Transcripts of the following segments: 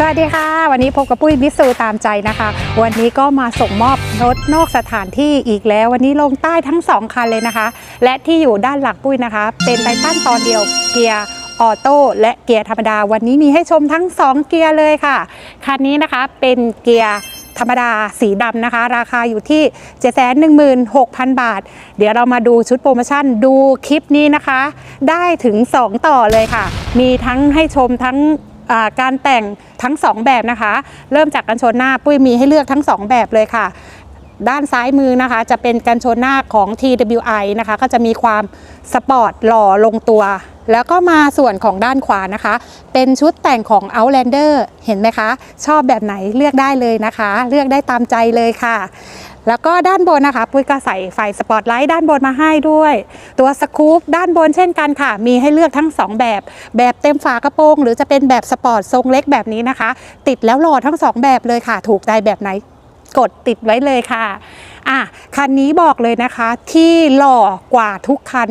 สวัสดีค่ะ วันนี้พบกับปุ้ยมิสูตามใจนะคะ วันนี้ก็มาส่งมอบรถนอกสถานที่อีกแล้ว วันนี้ลงใต้ทั้งสองคันเลยนะคะ และที่อยู่ด้านหลังปุ้ยนะคะ เป็นไททันตอนเดียวเกียร์ออโต้และเกียร์ธรรมดา วันนี้มีให้ชมทั้ง 2 เกียร์เลยค่ะ คันนี้นะคะเป็นเกียร์ธรรมดาสีดำนะคะ ราคาอยู่ที่ 716,000 บาท เดี๋ยวเรามาดูชุดโปรโมชั่นดูคลิปนี้นะคะ ได้ถึง 2 ต่อเลยค่ะ มีทั้งให้ชมทั้ง การแต่งทั้ง 2 แบบนะคะ เริ่มจากกันชนหน้าปุ้ยมีให้เลือกทั้ง 2 แบบเลยค่ะ ด้านซ้ายมือนะคะจะเป็นกันชนหน้าของ TWI นะคะ ก็จะมีความสปอร์ตหล่อลงตัว แล้วก็มาส่วนของด้านขวานะคะ เป็นชุดแต่งของ Outlander เห็นไหมคะ ชอบแบบไหนเลือกได้เลยนะคะ เลือกได้ตามใจเลยค่ะ แล้วก็ด้านบนนะคะ ปุ้ยก็ใส่ไฟสปอตไลท์ด้านบนมาให้ด้วย ตัวสกู๊ปด้านบนเช่นกันค่ะ มีให้เลือกทั้ง 2 แบบ แบบเต็มฝากระโปรง หรือจะเป็นแบบสปอร์ตทรงเล็กแบบนี้นะคะ ติดแล้วหล่อทั้ง 2 แบบเลยค่ะ ถูกใจแบบไหนกดติดไว้เลยค่ะอะคันนี้บอกเลยนะคะที่หล่อกว่าทุกคัน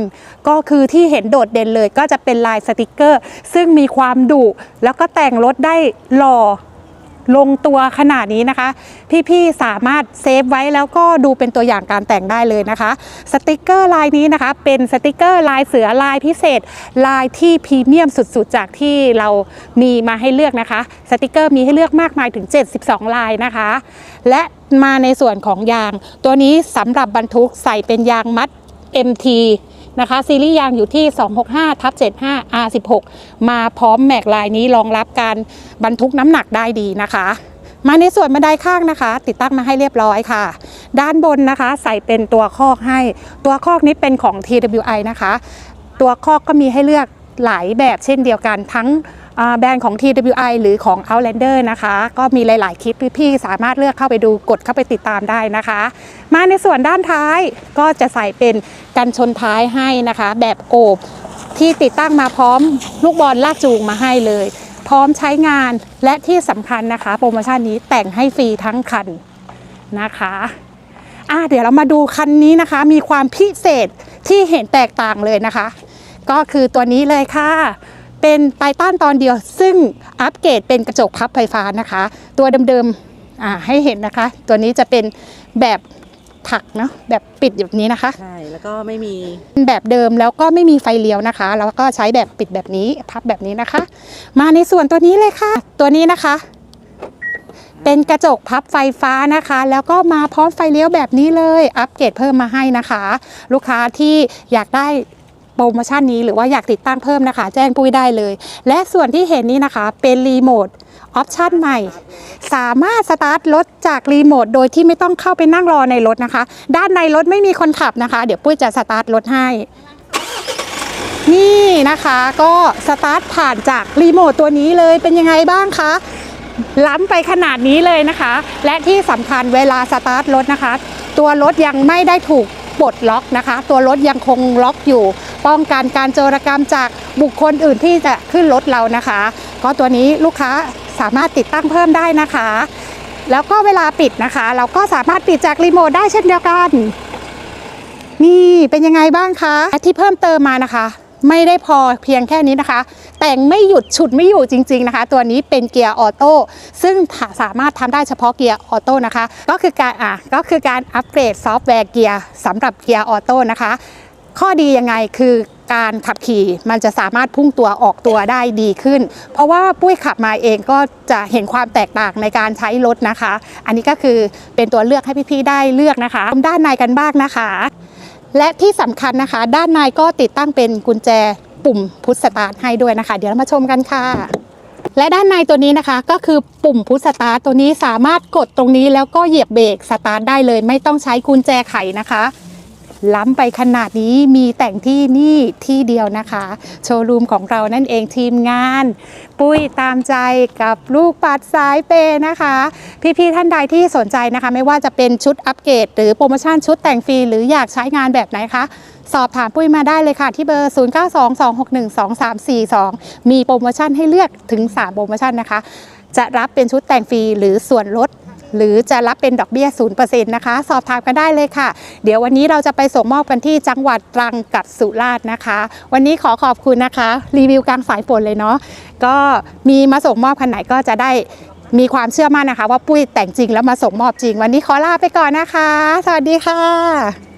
ก็คือที่เห็นโดดเด่นเลย ก็จะเป็นลายสติกเกอร์ ซึ่งมีความดุแล้วก็แต่งรถได้หล่อ ลงตัวขนาดนี้นะคะ พี่ๆสามารถเซฟไว้แล้วก็ดูเป็นตัวอย่างการแต่งได้เลยนะคะ สติกเกอร์ลายนี้นะคะ เป็นสติกเกอร์ลายเสือลายพิเศษ ลายที่พรีเมียมสุดๆ จากที่เรามีมาให้เลือกนะคะ สติกเกอร์มีให้เลือกมากมายถึง 72 ลายนะคะ และมาในส่วนของยาง ตัวนี้สำหรับบรรทุกใส่เป็นยางมัด MT นะคะซีรีส์ยางอยู่ที่ 265ทับ75 R16 มาพร้อมแม็กลายนี้รองรับการบรรทุกน้ำหนักได้ดีนะคะ มาในส่วนบันไดข้างนะคะ ติดตั้งมาให้เรียบร้อยค่ะ ด้านบนนะคะใส่เป็นตัวคอกให้ ตัวคอกนี้เป็นของ TWI นะคะ ตัวคอกก็มีให้เลือกหลายแบบเช่นเดียวกันทั้ง แบรนด์ของ TWI หรือของ Outlander นะคะ ก็มีหลาย ๆ คลิปพี่ๆสามารถเลือกเข้าไปดูกดเข้าไปติดตามได้นะคะ มาในส่วนด้านท้ายก็จะใส่เป็นกันชนท้ายให้นะคะ แบบโอบที่ติดตั้งมาพร้อมลูกบอลลากจูงมาให้เลย พร้อมใช้งานและที่สำคัญนะคะ โปรโมชั่นนี้แต่งให้ฟรีทั้งคันนะคะอะเดี๋ยวเรามาดูคันนี้นะคะ มีความพิเศษที่เห็นแตกต่างเลยนะคะ ก็คือตัวนี้เลยค่ะ เป็นไททันตอนเดียว ซึ่งอัปเกรดเป็นกระจกพับไฟฟ้านะคะ ตัวเดิมๆอ่าให้เห็นนะคะ ตัวนี้จะเป็นแบบถักเนาะแบบปิดแบบนี้นะคะใช่แล้วก็ไม่มีแบบเดิมแล้วก็ไม่มีไฟเลี้ยวนะคะ แล้วก็ใช้แบบปิดแบบนี้พับแบบนี้นะคะ มาในส่วนตัวนี้เลยค่ะ ตัวนี้นะคะ เป็นกระจกพับไฟฟ้านะคะ แล้วก็มาพร้อมไฟเลี้ยวแบบนี้เลย อัปเกรดเพิ่มมาให้นะคะ ลูกค้าที่อยากได้ โปรโมชั่นนี้หรือว่าอยากติดตั้งเพิ่มนะคะ แจ้งปุ้ยได้เลย และส่วนที่เห็นนี้นะคะเป็นรีโมทออปชันใหม่ สามารถสตาร์ทรถจากรีโมทโดยที่ไม่ต้องเข้าไปนั่งรอในรถนะคะ ด้านในรถไม่มีคนขับนะคะ เดี๋ยวปุ้ยจะสตาร์ทรถให้ นี่นะคะก็สตาร์ทผ่านจากรีโมทตัวนี้เลยเป็นยังไงบ้างคะล้ำไปขนาดนี้เลยนะคะ และที่สำคัญเวลาสตาร์ทรถนะคะ ตัวรถยังไม่ได้ถูก ปลดล็อกนะคะ ตัวรถยังคงล็อกอยู่ ป้องกันการโจรกรรมจากบุคคลอื่นที่จะขึ้นรถเรานะคะ ก็ตัวนี้ลูกค้าสามารถติดตั้งเพิ่มได้นะคะ แล้วก็เวลาปิดนะคะ เราก็สามารถปิดจากรีโมทได้เช่นเดียวกัน นี่เป็นยังไงบ้างคะที่เพิ่มเติมมานะคะ ไม่ได้พอเพียงแค่นี้นะคะ แต่งไม่หยุดฉุดไม่อยู่จริง ๆนะคะ ตัวนี้เป็นเกียร์ออโต้ซึ่งสามารถทำได้เฉพาะเกียร์ออโต้นะคะ ก็คือการอะก็คือการอัปเกรดซอฟต์แวร์เกียร์สำหรับเกียร์ออโต้นะคะ ข้อดียังไงคือการขับขี่มันจะสามารถพุ่งตัวออกตัวได้ดีขึ้น เพราะว่าปุ้ยขับมาเองก็จะเห็นความแตกต่างในการใช้รถนะคะ อันนี้ก็คือเป็นตัวเลือกให้พี่ๆได้เลือกนะคะด้านในกันบ้างนะคะ และที่สำคัญนะคะ ด้านในก็ติดตั้งเป็นกุญแจปุ่มพุทสตาร์ทให้ด้วยนะคะ เดี๋ยวเรามาชมกันค่ะ และด้านในตัวนี้นะคะก็คือปุ่มพุทสตาร์ทตัวนี้สามารถกดตรงนี้แล้วก็เหยียบเบรกสตาร์ทได้เลย ไม่ต้องใช้กุญแจไขนะคะ ล้ำไปขนาดนี้มีแต่งที่นี่ที่เดียวนะคะ โชว์รูมของเรานั่นเองทีมงาน ปุ้ยตามใจกับลูกปัดสายเปย์นะคะ พี่ๆท่านใดที่สนใจนะคะ ไม่ว่าจะเป็นชุดอัปเกรดหรือโปรโมชั่นชุดแต่งฟรีหรืออยากใช้งานแบบไหนคะสอบถามปุ้ยมาได้เลยค่ะ ที่เบอร์ 0922612342 มีโปรโมชั่นให้เลือกถึง 3 โปรโมชั่นนะคะ จะรับเป็นชุดแต่งฟรีหรือส่วนลด หรือจะรับเป็นดอกเบี้ย0%นะคะ สอบถามกันได้เลยค่ะ เดี๋ยววันนี้เราจะไปส่งมอบกันที่จังหวัดตรังกับสุราษฎร์นะคะ วันนี้ขอขอบคุณนะคะ รีวิวกลางสายฝนเลยเนาะก็มีมาส่งมอบคันไหนก็จะได้มีความเชื่อมั่นนะคะ ว่าปุ้ยแต่งจริงแล้วมาส่งมอบจริง วันนี้ขอลาไปก่อนนะคะ สวัสดีค่ะ